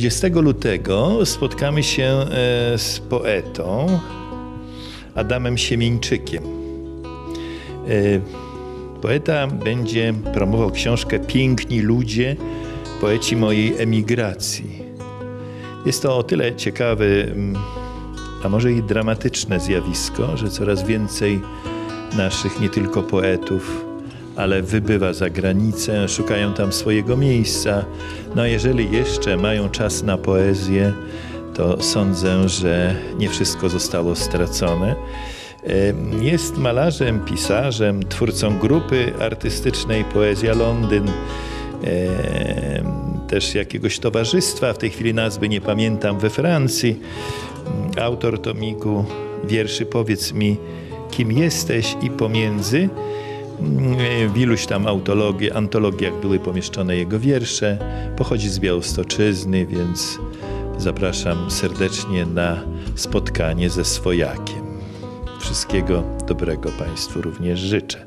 20 lutego spotkamy się e, z poetą Adamem Siemieńczykiem. E, Poeta będzie promował książkę Piękni ludzie, poeci mojej emigracji. Jest to o tyle ciekawe, mm, a może i dramatyczne zjawisko, że coraz więcej naszych nie tylko poetów, ale wybywa za granicę, szukają tam swojego miejsca. No jeżeli jeszcze mają czas na poezję, to sądzę, że nie wszystko zostało stracone. Jest malarzem, pisarzem, twórcą grupy artystycznej Poezja Londyn, też jakiegoś towarzystwa, w tej chwili nazwy nie pamiętam, we Francji. Autor tomiku wierszy Powiedz mi, kim jesteś i pomiędzy. W iluś tam autologi, antologiach były pomieszczone jego wiersze. Pochodzi z Białostoczyzny, więc zapraszam serdecznie na spotkanie ze swojakiem. Wszystkiego dobrego Państwu również życzę.